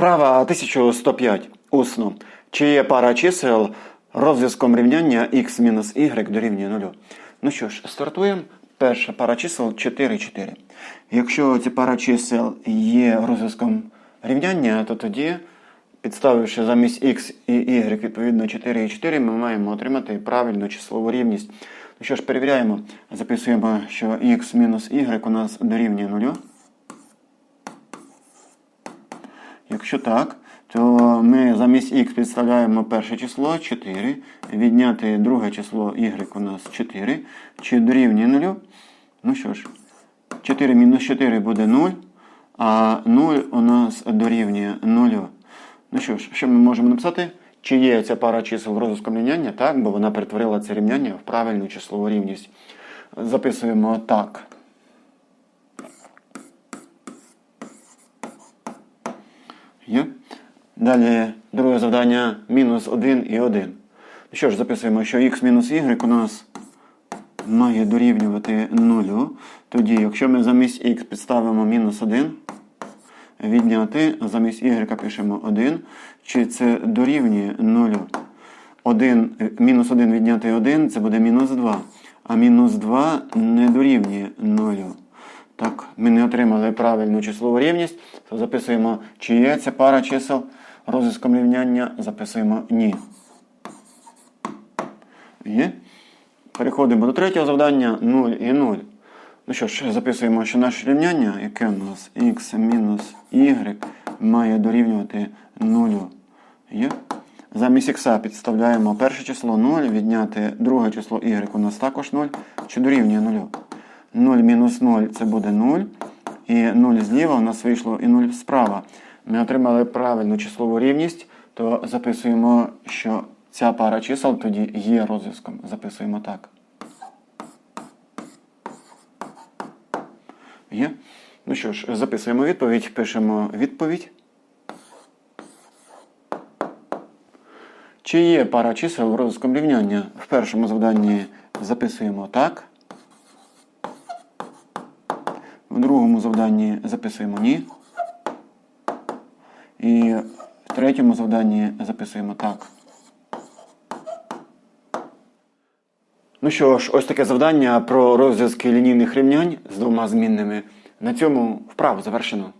Вправа 1105. Усно. Чи є пара чисел розв'язком рівняння x-y дорівнює 0? Ну що ж, стартуємо. Перша пара чисел 4, 4. Якщо ця пара чисел є розв'язком рівняння, то тоді, підставивши замість x і y відповідно 4 і 4, ми маємо отримати правильну числову рівність. Ну що ж, перевіряємо. Записуємо, що x мінус y у нас дорівнює 0. Якщо так, то ми замість х підставляємо перше число 4, відняти друге число y у нас 4, чи дорівнює 0. Ну що ж, 4 мінус 4 буде 0, а 0 у нас дорівнює 0. Ну що ж, що ми можемо написати? Чи є ця пара чисел розв'язком рівняння? Так, бо вона перетворила це рівняння в правильну числову рівність. Записуємо так. Є. Далі друге завдання мінус 1 і 1. Ну що ж, записуємо, що x мінус y у нас має дорівнювати 0. Тоді, якщо ми замість x підставимо мінус 1, відняти, замість y пишемо 1, чи це дорівнює 0. 1, мінус 1 відняти 1 це буде мінус 2. А мінус 2 не дорівнює 0. Так, ми не отримали правильну числову рівність, то записуємо, чи є ця пара чисел розв'язком рівняння, записуємо ні. Є. Переходимо до третього завдання 0 і 0. Ну що ж, записуємо, що наше рівняння, яке у нас x мінус y, має дорівнювати 0. Є. Замість х підставляємо перше число 0, відняти друге число y у нас також 0, чи дорівнює 0. 0 мінус 0 це буде 0. І 0 зліва у нас вийшло і 0 справа. Ми отримали правильну числову рівність, то записуємо, що ця пара чисел тоді є розв'язком. Записуємо так. Є? Ну що ж, записуємо відповідь, пишемо відповідь. Чи є пара чисел розв'язком рівняння? В першому завданні записуємо так. В другому завданні записуємо ні. І в третьому завданні записуємо так. Ну що ж, ось таке завдання про розв'язки лінійних рівнянь з двома змінними. На цьому вправу завершено.